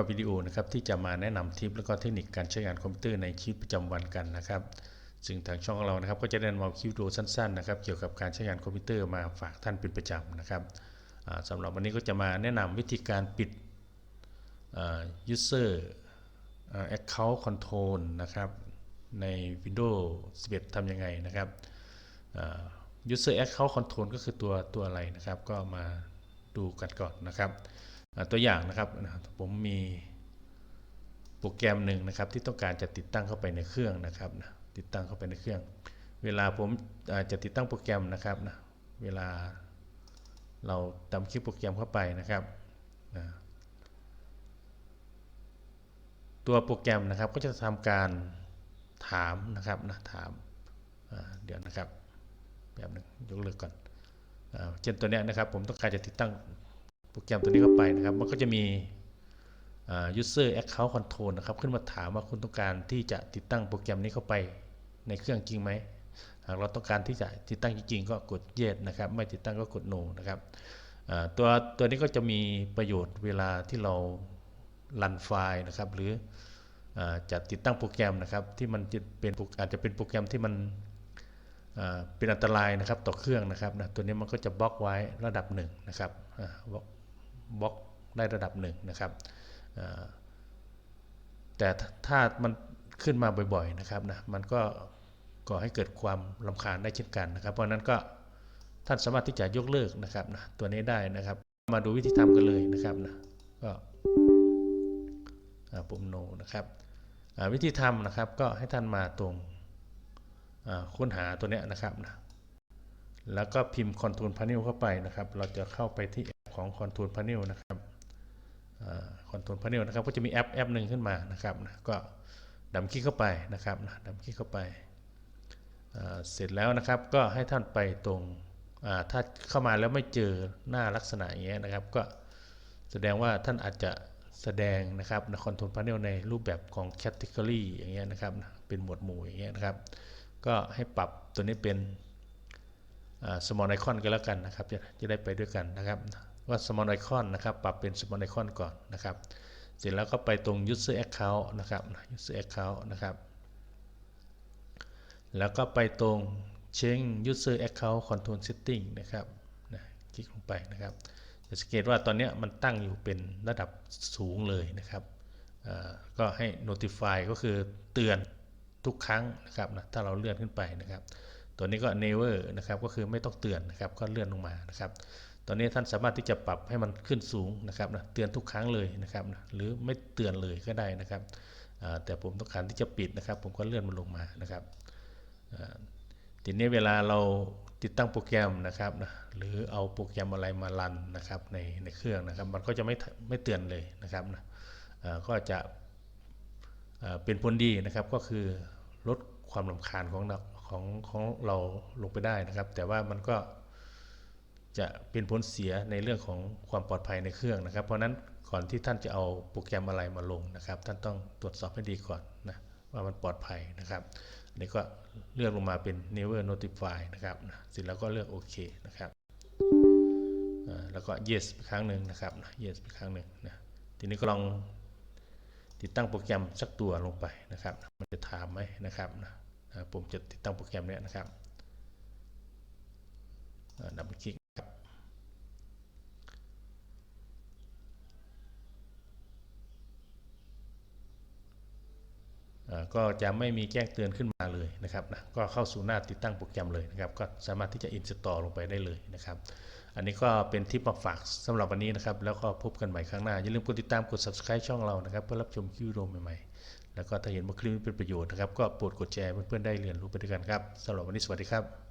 กับวิดีโอนะครับที่จะมาแนะนำทิป แล้วก็เทคนิคการใช้งานคอมพิวเตอร์ในชีวิตประจำวันกันนะครับซึ่งทางช่องของเรานะครับก็จะได้นำคลิปวิดีโอสั้นๆนะครับเกี่ยวกับการใช้งานคอมพิวเตอร์มาฝากท่านเป็นประจำนะครับอ่าสำหรับวันนี้ก็จะมาแนะนำวิธีการปิด user account control นะครับใน Windows 11ทำยังไงนะครับ user account control ก็คือตัวตัวอะไรนะครับ ก็มาดูกันก่อนนะครับ ตัวอย่างนะครับผมมีโปรแกรมหนึ่งนะครับที่ต้องการจะติดตั้งเข้าไปในเครื่องนะครับนะติดตั้งเข้าไปในเครื่อง เวลาผมจะติดตั้งโปรแกรมนะครับนะเวลาเราตำคลิปโปรแกรมเข้าไปนะครับนะตัวโปรแกรมนะครับก็จะทำการถามนะครับนะถามเดี๋ยวนะครับแบบหนึงยกเลิกก่อนเช่นตัวนี้นะครับผมต้องการจะติดตั้ง โปรแกรมตัวนี้เข้าไปนะครับ มันก็จะมี user account control นะครับ ขึ้นมาถามว่าคุณต้องการที่จะติดตั้งโปรแกรมนี้เข้าไปในเครื่องจริงไหมหากเราต้องการที่จะติดตั้งจริงๆ ก็กด yes นะครับ ไม่ติดตั้งก็กด no นะครับตัวตัวนี้ก็จะมีประโยชน์เวลาที่เรารันไฟล์นะครับ หรืออจะติดตั้งโปรแกรมนะครับ ที่มันจะเป็นอาจจะเป็นโปรแกรมที่มันเป็นอันตรายนะครับต่อเครื่องนะครับนะตัวนี้มันก็จะบล็อกไว้ระดับหนึ่งนะครับบล็อก บล็อกได้ระดับหนึ่งนะครับแต่ถ้ามันขึ้นมาบ่อยๆนะครับนะมันก็ก่อให้เกิดความลำคาญได้เช่นกันนะครับ เพราะนั้นก็ท่านสามารถที่จะยกเลิกนะครับนะตัวนี้ได้นะครับ มาดูวิธีทำกันเลยนะครับนะก็ปุ่มโนนะครับวิธีทำนะครับก็ให้ท่านมาตรงค้นหาตัวเนี้ยนะครับนะแล้วก็พิมพ์ Control Panel เข้าไปนะครับ เราจะเข้าไปที่ แอปของ Control Panel นะครับคอนโทรลพาเนลนะครับก็จะมีแอปแอปหนึ่งขึ้นมานะครับนะก็ดับคลิกเข้าไปนะครับนะดับคลิกเข้าไปอ่าเสร็จแล้วนะครับก็ให้ท่านไปตรงถ้าเข้ามาแล้วไม่เจอหน้าลักษณะอย่างเงี้ยนะครับ ก็แสดงว่าท่านอาจจะแสดงนะครับคอนโทรลพาเนลในรูปแบบของ Category อย่างเงี้ยนะครับเป็นหมวดหมู่อย่างเงี้ยนะครับ ก็ให้ปรับตัวนี้เป็น small icon ก็แล้วกันนะครับ จะจะได้ไปด้วยกันนะครับ ว่า small icon นะครับ ปรับเป็น small icon ก่อนนะครับ เสร็จแล้วก็ไปตรง user account นะครับ user account นะครับ แล้วก็ไปตรง change user account control setting นะครับนะคลิกลงไปนะครับจะสังเกตว่าตอนนี้มันตั้งอยู่เป็นระดับสูงเลยนะครับ ก็ให้ notify ก็คือเตือนทุกครั้งนะครับนะถ้าเราเลื่อนขึ้นไปนะครับ ตัวนี้ก็ never นะครับ ก็คือไม่ต้องเตือนนะครับ ก็เลื่อนลงมานะครับ ตอนนี้ท่านสามารถที่จะปรับให้มันขึ้นสูงนะครับนะเตือนทุกครั้งเลยนะครับนะหรือไม่เตือนเลยก็ได้นะครับแต่ผมต้องการที่จะปิดนะครับ ผมก็เลื่อนมันลงมานะครับทีนี้เวลาเราติดตั้งโปรแกรมนะครับนะหรือเอาโปรแกรมอะไรมารันนะครับในในเครื่องนะครับ มันก็จะไม่ไม่เตือนเลยนะครับนะก็จะเป็นผลดีนะครับก็คือลดความลำคาญของของของเราลงไปได้นะครับ แต่ว่ามันก็ จะเป็นผลเสียในเรื่องของความปลอดภัยในเครื่องนะครับ เพราะนั้นก่อนที่ท่านจะเอาโปรแกรมอะไรมาลงนะครับ ท่านต้องตรวจสอบให้ดีก่อนนะว่ามันปลอดภัยนะครับอันนี้ก็เลือกลงมาเป็น never notify นะครับเสร็จแล้วก็เลือกโอเคนะครับแล้วก็ yes อีกครั้งหนึ่งนะครับ yes อีกครั้งหนึ่งนะทีนี้ก็ลองติดตั้งโปรแกรมสักตัวลงไปนะครับ มันจะถามไหมนะครับผมจะติดตั้งโปรแกรมเนี้ยนะครับดับเบิลคลิกครับอ่า ก็จะไม่มีแจ้งเตือนขึ้นมาเลยนะครับนะก็เข้าสู่หน้าติดตั้งโปรแกรมเลยนะครับก็สามารถที่จะอินสตอลลงไปได้เลยนะครับ อันนี้ก็เป็นทิปมาฝากสำหรับวันนี้นะครับ แล้วก็พบกันใหม่ครั้งหน้า อย่าลืมกดติดตามกด subscribe ช่องเรานะครับ เพื่อรับชมคลิปวิดีโอใหม่ๆ แล้วก็ถ้าเห็นว่าคลิปนี้เป็นประโยชน์นะครับก็โปรดกดแชร์เพื่อนๆได้เรียนรู้ไปด้วยกันครับสำหรับวันนี้สวัสดีครับ